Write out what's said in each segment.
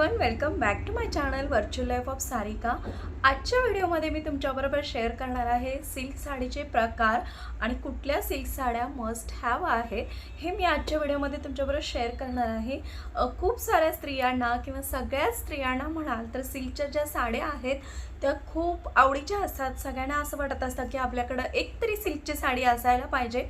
Everyone welcome back to my channel virtual life of Sarika आजच्या व्हिडिओमध्ये मी तुमच्याबरोबर share करणार आहे सिल्क साडीचे प्रकार आणि कुठल्या सिल्क साड्या मस्ट हॅव आहेत हे मी आजच्या व्हिडिओमध्ये तुमच्याबरोबर शेअर करणार आहे. खूप साऱ्या स्त्रियांना किंवा सगळ्या स्त्रियांना म्हणाल तर सिल्कच्या ज्या साड्या आहेत त्या खूप आवडीच्या असतात. सगळ्यांना असं वाटत असतं की आपल्याकडं एक तरी सिल्कची साडी असायला पाहिजे.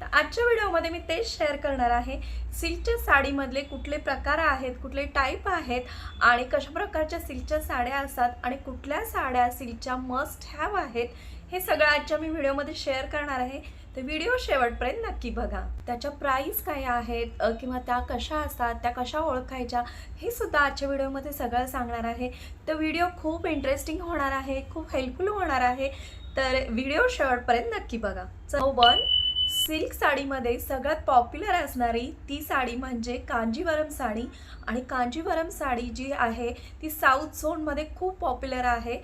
तर आजच्या व्हिडिओमध्ये मी तेच शेअर करणार आहे. सिल्कच्या साडीमधले कुठले प्रकार आहेत कुठले टाईप आहेत आणि कशा प्रकारच्या सिल्कच्या साड्या असतात आणि कुठल्या साड्या सिल्कच्या मस्ट हॅव आहेत हे सगळं आजच्या मी व्हिडिओमध्ये शेअर करणार आहे. तर व्हिडिओ शेवटपर्यंत नक्की बघा. त्याच्या प्राईस काय आहेत किंवा त्या कशा असतात त्या कशा ओळखायच्या हे सुद्धा आजच्या व्हिडिओमध्ये सगळं सांगणार आहे. तर व्हिडिओ खूप इंटरेस्टिंग होणार आहे खूप हेल्पफुल होणार आहे. तर व्हिडिओ शेवटपर्यंत नक्की बघा. सो सिल्क साडीमध्ये सगळ्यात पॉप्युलर असणारी ती साडी म्हणजे कांजीवरम साडी. आणि कांजीवरम साडी जी आहे ती साऊथ झोनमध्ये खूप पॉप्युलर आहे.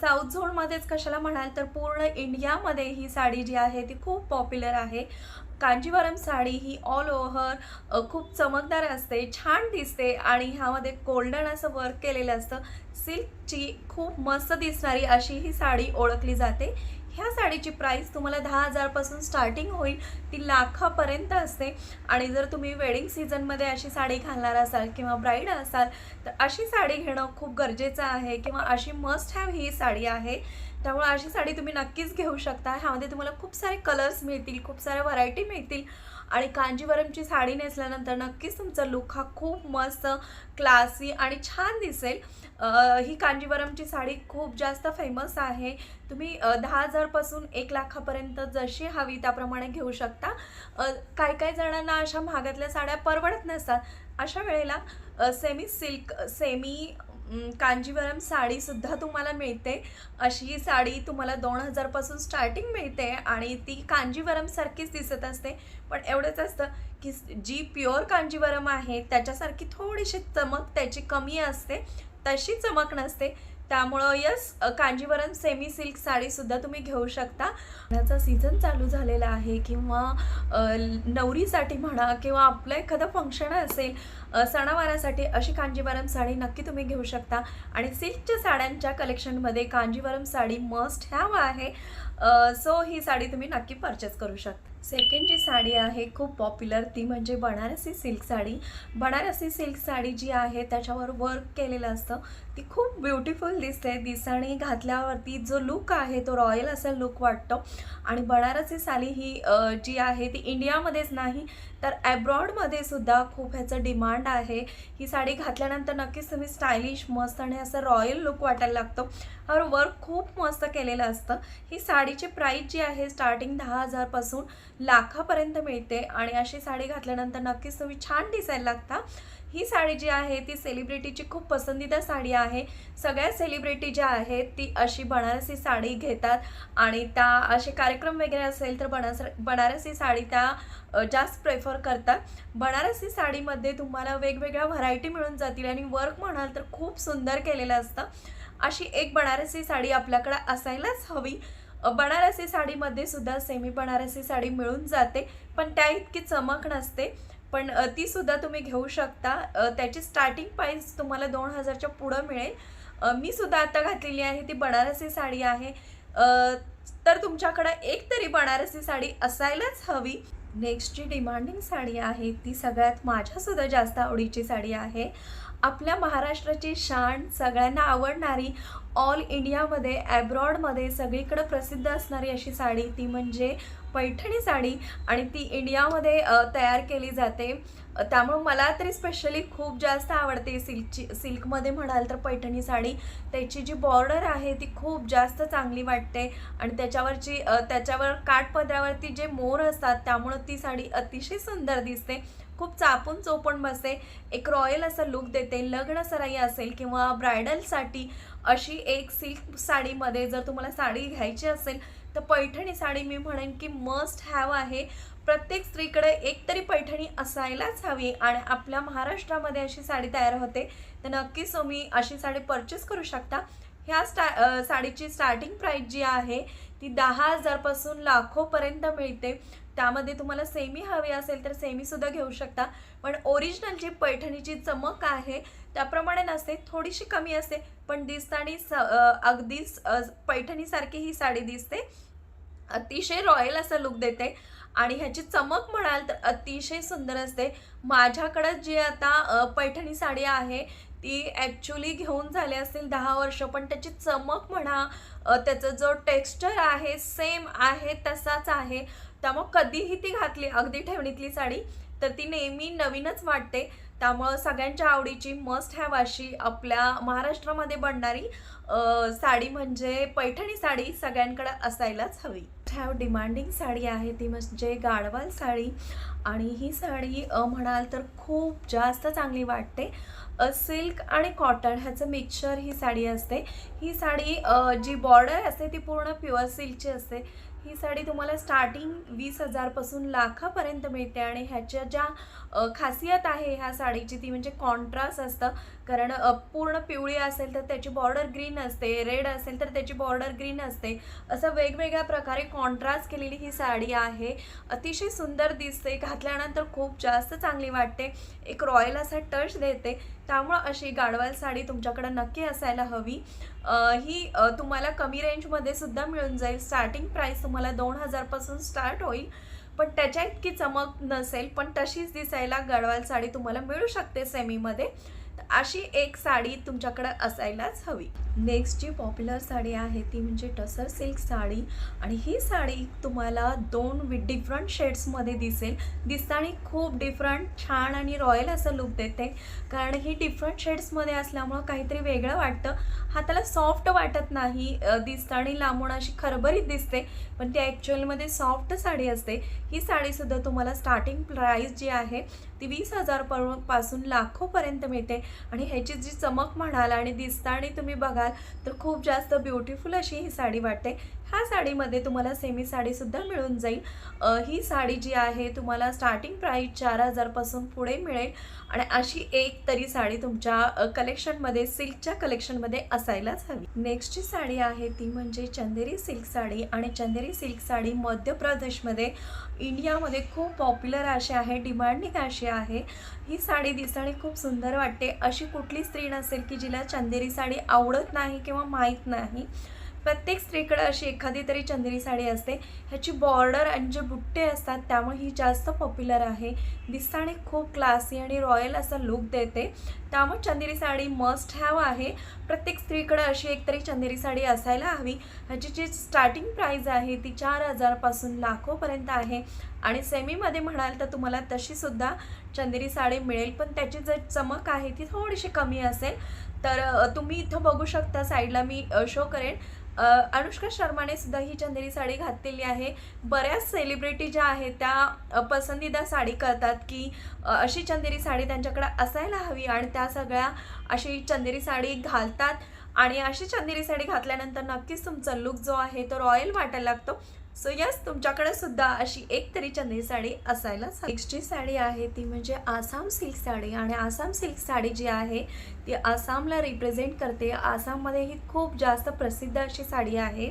साऊथ झोनमध्येच कशाला म्हणाल तर पूर्ण इंडियामध्ये ही साडी जी आहे ती खूप पॉप्युलर आहे. कांजीवरम साडी ही ऑल ओव्हर खूप चमकदार असते छान दिसते आणि ह्यामध्ये गोल्डन असं वर्क केलेलं असतं. सिल्कची खूप मस्त दिसणारी अशी ही साडी ओळखली जाते. ह्या साडीची प्राईस तुम्हाला दहा हजारपासून स्टार्टिंग होईल. ती लाखापर्यंत असते. आणि जर तुम्ही वेडिंग सीझनमध्ये अशी साडी घालणार असाल किंवा ब्राईड असाल तर अशी साडी घेणं खूप गरजेचं आहे किंवा अशी मस्ट हॅव ही साडी आहे. त्यामुळे अशी साडी तुम्ही नक्कीच घेऊ शकता. ह्यामध्ये तुम्हाला खूप सारे कलर्स मिळतील खूप साऱ्या व्हरायटी मिळतील. आणि कांजीवरमची साडी नेसल्यानंतर नक्कीच तुमचा लुक हा खूप मस्त क्लासी आणि छान दिसेल. ही कांजीवरमची साडी खूप जास्त फेमस आहे. तुम्ही दहा हजारपासून एक लाखापर्यंत जशी हवी त्याप्रमाणे घेऊ शकता. काही काही जणांना अशा महागातल्या साड्या परवडत नसतात. अशा वेळेला सेमी सिल्क सेमी कांजीवरम साडीसुद्धा तुम्हाला मिळते. अशी साडी तुम्हाला दोन हजारपासून स्टार्टिंग मिळते आणि ती कांजीवरमसारखीच दिसत असते. पण एवढंच असतं की जी प्युअर कांजीवरम आहे त्याच्यासारखी थोडीशी चमक त्याची कमी असते. तशी चमक नसते. त्यामुळं यस कांजीवरम सेमी सिल्क साडीसुद्धा तुम्ही घेऊ शकता. लग्नाचा सीझन चालू झालेला आहे किंवा नवरीसाठी म्हणा किंवा आपलं एखादं फंक्शन असेल सणावारासाठी अशी कांजीवरम साडी नक्की तुम्ही घेऊ शकता. आणि सिल्कच्या साड्यांच्या कलेक्शनमध्ये कांजीवरम साडी मस्ट हॅव आहे. सो ही साडी तुम्ही नक्की परचेस करू शकता. सेकंड जी साडी आहे खूप पॉप्युलर. ती म्हणजे बनारसी सिल्क साडी. बनारसी सिल्क साडी जी आहे त्याच्यावर वर्क केलेलं असतं. ती खूप ब्युटिफुल दिसते. दिसाणी घातल्यावरती जो लुक आहे तो रॉयल असा लुक वाटतो. आणि बनारसी साडी ही जी आहे ती इंडियामध्येच नाही तर ॲब्रॉडमध्ये सुद्धा खूप ह्याचं डिमांड आहे. ही साडी घातल्यानंतर नक्कीच तुम्ही स्टायलिश मस्त आणि असं रॉयल लुक वाटायला लागतो. हर वर्क खूप मस्त केलेलं असतं. ही साडीची प्राईस जी आहे स्टार्टिंग दहा हजारपासून लाखापर्यंत मिळते आणि अशी साडी घातल्यानंतर नक्कीच तुम्ही छान दिसायला लागता. ही साडी जी आहे ती सेलिब्रिटीची खूप पसंदीदा साडी आहे. सगळ्या सेलिब्रिटी ज्या आहेत ती अशी बनारसी साडी घेतात आणि त्या असे कार्यक्रम वगैरे असेल तर बनास बनारसी साडी त्या जास्त प्रेफर करतात. बनारसी साडीमध्ये तुम्हाला वेगवेगळ्या व्हरायटी मिळून जातील आणि वर्क म्हणाल तर खूप सुंदर केलेलं असतं. अशी एक बनारसी साडी आपल्याकडे असायलाच हवी. बनारसी साडीमध्ये सुद्धा सेमी बनारसी साडी मिळून जाते पण त्या इतकी चमक नसते. पण तीसुद्धा ती सुद्धा तुम्ही घेऊ शकता. त्याची स्टार्टिंग प्राईस तुम्हाला दोन हजारच्या पुढं मिळेल. मी सुद्धा आता घातलेली आहे ती बनारसी साडी आहे. तर तुमच्याकडं एक तरी बनारसी साडी असायलाच हवी. नेक्स्ट जी डिमांडिंग साडी आहे ती सगळ्यात माझ्यासुद्धा जास्त आवडीची साडी आहे. आपल्या महाराष्ट्राची शान सगळ्यांना आवडणारी ऑल इंडियामध्ये ॲब्रॉडमध्ये सगळीकडं प्रसिद्ध असणारी अशी साडी ती म्हणजे पैठणी साडी आणि ती इंडियामध्ये तयार केली जाते. त्यामुळं मला तरी स्पेशली खूप जास्त आवडते सिल्कची सिल्कमध्ये म्हणाल तर पैठणी साडी. त्याची जी बॉर्डर आहे ती खूप जास्त चांगली वाटते आणि त्याच्यावरची त्याच्यावर काठपदरावरती जे मोर असतात त्यामुळं ती साडी अतिशय सुंदर दिसते. खूप चापून चोपून बसते एक रॉयल असा लुक देते. लग्न सराई असेल किंवा ब्रायडलसाठी अशी एक सिल्क साडीमध्ये जर तुम्हाला साडी घ्यायची असेल तर पैठणी साडी मी म्हणेन की मस्ट हॅव आहे. प्रत्येक स्त्रीकडे एक तरी पैठणी असायलाच हवी आणि आपल्या महाराष्ट्रामध्ये अशी साडी तयार होते. तर नक्कीच तुम्ही अशी साडी परचेस करू शकता. ह्या स्टा साडीची स्टार्टिंग प्राईस जी आहे ती दहा हजारपासून लाखोपर्यंत मिळते. त्यामध्ये तुम्हाला सेमी हवी असेल तर सेमीसुद्धा घेऊ शकता. पण ओरिजिनल जी पैठणीची चमक आहे त्याप्रमाणे नसते. थोडीशी कमी असते. पण दिसतानी स अगदीच पैठणीसारखी ही साडी दिसते. अतिशय रॉयल असं लुक देते. आणि ह्याची चमक म्हणाल तर अतिशय सुंदर असते. माझ्याकडं जी आता पैठणी साडी आहे ती ॲक्च्युली घेऊन झाले असतील दहा वर्ष पण त्याची चमक म्हणा त्याचं जो टेक्स्चर आहे सेम आहे तसाच आहे. त्यामुळं कधीही ती घातली अगदी ठेवणीतली साडी तर ती नेहमी नवीनच वाटते. त्यामुळं सगळ्यांच्या आवडीची मस्ट हॅव अशी आपल्या महाराष्ट्रामध्ये बनणारी साडी म्हणजे पैठणी साडी सगळ्यांकडे असायलाच हवी. ह्या डिमांडिंग साडी आहे. ती म्हणजे गाढवाल साडी. आणि ही साडी म्हणाल तर खूप जास्त चांगली वाटते. सिल्क आणि कॉटन ह्याचं मिक्सचर ही साडी असते. ही साडी जी बॉर्डर असते ती पूर्ण प्युअर सिल्कची असते. ही साडी तुम्हाला स्टार्टिंग वीस हजारपासून लाखापर्यंत मिळते. आणि ह्याच्या ज्या खासियत आहे ह्या साडीची ती म्हणजे कॉन्ट्रास्ट असतं. कारण पूर्ण पिवळी असेल तर त्याची बॉर्डर ग्रीन असते रेड असेल तर त्याची बॉर्डर ग्रीन असते. असं वेगवेगळ्या प्रकारे कॉन्ट्रास्ट केलेली ही साडी आहे. अतिशय सुंदर दिसते घातल्यानंतर खूप जास्त चांगली वाटते. एक रॉयल असा टच देते. त्यामुळं अशी गाडवाल साडी तुमच्याकडं नक्की असायला हवी. ही तुम्हाला कमी रेंजमध्ये सुद्धा मिळून जाईल. स्टार्टिंग प्राईस तुम्हाला दोन हजारपासून स्टार्ट होईल. पण त्याच्या इतकी चमक नसेल पण तशीच दिसायला गडवाल साडी तुम्हाला मिळू शकते सेमीमध्ये अशी एक साडी तुमच्याकडे असायलाच हवी. नेक्स्ट जी पॉप्युलर साडी आहे ती म्हणजे टसर सिल्क साडी. आणि ही साडी तुम्हाला दोन वि डिफरंट शेड्समध्ये दिसेल. दिसताना खूप डिफरंट छान आणि रॉयल असं लुक देते. कारण ही डिफरंट शेड्समध्ये असल्यामुळं काहीतरी वेगळं वाटतं. हाताला सॉफ्ट वाटत नाही दिसताना लांबून अशी खरबरीत दिसते. पण ती ॲक्च्युअलमध्ये सॉफ्ट साडी असते. ही साडीसुद्धा तुम्हाला स्टार्टिंग प्राईस जी आहे ती वीस हजारपासून लाखोपर्यंत मिळते. आणि ह्याची जी चमक म्हणाल आणि दिसताना तुम्ही बघा बघाल तर खूप जास्त ब्युटिफुल अशी ही साडी वाटते. ह्या साडीमध्ये तुम्हाला सेमी साडीसुद्धा मिळून जाईल. ही साडी जी आहे तुम्हाला स्टार्टिंग प्राईस चार हजारपासून पुढे मिळेल. आणि अशी एक तरी साडी तुमच्या कलेक्शनमध्ये सिल्कच्या कलेक्शनमध्ये असायलाच हवी. नेक्स्ट जी साडी आहे ती म्हणजे चंदेरी सिल्क साडी. आणि चंदेरी सिल्क साडी मध्य प्रदेशमध्ये इंडियामध्ये खूप पॉप्युलर अशी आहे डिमांडिंग अशी आहे. ही साडी दिसायला खूप सुंदर वाटते. अशी कुठली स्त्री नसेल की जिला चंदेरी साडी आवडत नाही किंवा माहीत नाही. प्रत्येक स्त्रीकडे अशी एखादी तरी चंदेरी साडी असते. ह्याची बॉर्डर आणि जे बुट्टे असतात त्यामुळे ही जास्त पॉप्युलर आहे. दिसताने खूप क्लासी आणि रॉयल असा लुक देते. त्यामुळे चंदेरी साडी मस्ट हॅव आहे. प्रत्येक स्त्रीकडे अशी एक तरी चंदेरी साडी असायला हवी. ह्याची जी स्टार्टिंग प्राईज आहे ती चार हजारपासून लाखोपर्यंत आहे. आणि सेमीमध्ये म्हणाल तर तुम्हाला तशीसुद्धा चंदेरी साडी मिळेल. पण त्याची जर चमक आहे ती थोडीशी कमी असेल. तर तुम्ही इथं बघू शकता साईडला मी शो करेन. अनुष्का शर्माने सुद्धा ही चंदेरी साडी घातलेली आहे. बऱ्याच सेलिब्रिटी ज्या आहेत त्या पसंदीदा साडी करतात की अशी चंदेरी साडी त्यांच्याकडे असायला हवी. आणि त्या सगळ्या अशी चंदेरी साडी घालतात. आणि अशी चंदेरी साडी घातल्यानंतर नक्कीच तुमचा लुक जो आहे तो रॉयल वाटायला लागतो. सो यस तुमच्याकडे सुद्धा अशी एक तरी चंदेरी साडी असायलाच नेक्स्ट जी साडी आहे ती म्हणजे आसाम सिल्क साडी. आणि आसाम सिल्क साडी जी आहे ती आसामला रिप्रेझेंट करते. आसाममध्ये ही खूप जास्त प्रसिद्ध अशी साडी आहे.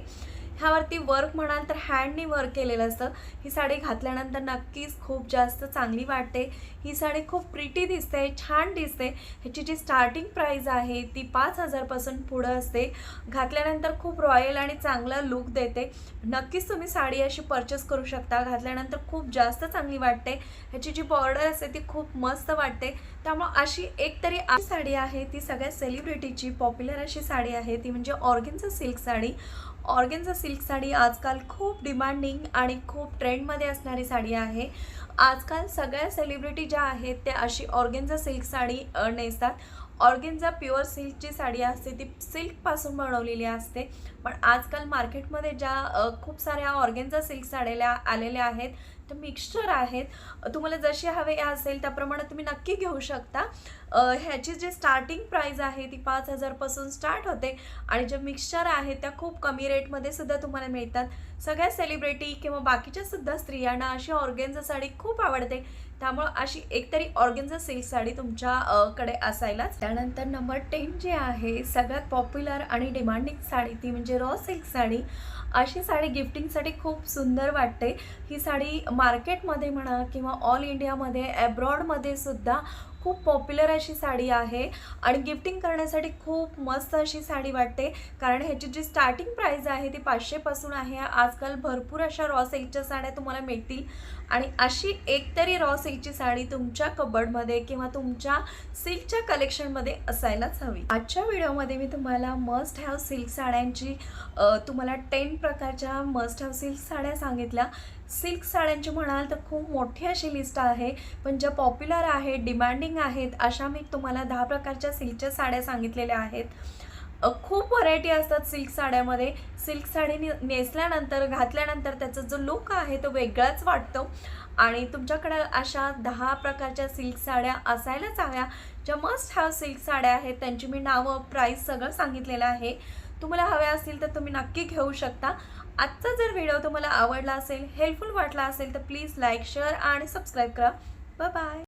ह्यावरती वर्क म्हणाल तर हँडने वर्क केलेलं असतं. ही साडी घातल्यानंतर नक्कीच खूप जास्त चांगली वाटते. ही साडी खूप प्रिटी दिसते छान दिसते. ह्याची जी स्टार्टिंग प्राईज आहे ती पाच हजारपासून पुढं असते. घातल्यानंतर खूप रॉयल आणि चांगला लुक देते. नक्कीच तुम्ही साडी अशी परचेस करू शकता. घातल्यानंतर खूप जास्त चांगली वाटते. ह्याची जी बॉर्डर असते ती खूप मस्त वाटते. त्यामुळं अशी एक तरी साडी आहे ती सगळ्या सेलिब्रिटीची पॉप्युलर अशी साडी आहे ती म्हणजे ऑर्गिनचं silk sari. Organza silk sari आजकाल खूप डिमांडिंग आणि खूप ट्रेंडमध्ये असणारी साडी आहे. आजकाल सगळ्या सेलिब्रिटी ज्या आहेत त्या अशी ऑर्गेन्झा सिल्क साडी नेसतात. ऑर्गेन्झा प्युअर सिल्कची साडी असते ती सिल्कपासून बनवलेली असते. पण आजकाल मार्केटमध्ये ज्या खूप साऱ्या ऑर्गेन्झा सिल्क साड्या आलेल्या आहेत तर मिक्सचर आहेत. तुम्हाला जशी हवे असेल त्याप्रमाणे तुम्ही नक्की घेऊ शकता. ह्याची जी स्टार्टिंग प्राईज आहे ती पाच हजारपासून स्टार्ट होते. आणि जे मिक्सचर आहे त्या खूप कमी रेटमध्ये सुद्धा तुम्हाला मिळतात. सगळ्या सेलिब्रिटी किंवा बाकीच्या सुद्धा स्त्रियांना अशी ऑर्गेन्झा साडी खूप आवडते. त्यामुळं अशी एकतरी ऑर्गेन्झा सिल्क साडी तुमच्याकडे असायलाच. त्यानंतर नंबर टेन जी आहे सगळ्यात पॉप्युलर आणि डिमांडिंग साडी ती म्हणजे रॉ सिल्क साडी. अशी साडी गिफ्टिंगसाठी खूप सुंदर वाटते. ही साडी मार्केटमध्ये म्हणा किंवा ऑल इंडियामध्ये ॲब्रॉडमध्ये सुद्धा खूप पॉप्युलर अशी साडी आहे आणि गिफ्टिंग करण्यासाठी खूप मस्त अशी साडी वाटते. कारण ह्याची जी स्टार्टिंग प्राईस आहे ती पाचशेपासून आहे. आजकाल भरपूर अशा रॉ सिल्कच्या साड्या तुम्हाला मिळतील. आणि अशी एकतरी रॉ सिल्कची साडी तुमच्या कबडमध्ये किंवा तुमच्या सिल्कच्या कलेक्शनमध्ये असायलाच हवी. आजच्या व्हिडिओमध्ये मी तुम्हाला मस्ट हॅव सिल्क साड्यांची तुम्हाला टेन प्रकारच्या मस्ट हॅव सिल्क साड्या सांगितल्या. सिल्क साड्यांची म्हणाल तर खूप मोठी अशी लिस्ट आहे. पण ज्या पॉप्युलर आहेत डिमांडिंग आहेत अशा मी तुम्हाला दहा प्रकारच्या सिल्कच्या साड्या सांगितलेल्या आहेत. खूप व्हरायटी असतात सिल्क साड्यामध्ये. सिल्क साडी ने- नेसल्यानंतर घातल्यानंतर त्याचा जो लुक आहे तो वेगळाच वाटतो. आणि तुमच्याकडे अशा दहा प्रकारच्या सिल्क साड्या असायलाच हव्या. ज्या मस्ट हॅव सिल्क साड्या आहेत त्यांची मी नावं प्राईस सगळं सांगितलेलं आहे. तुम्हाला हव्या असतील तर तुम्ही नक्की घेऊ शकता. आजचा जर व्हिडिओ तुम्हाला आवडला असेल हेल्पफुल वाटला असेल तर प्लीज लाईक शेअर आणि सबस्क्राईब करा. Bye bye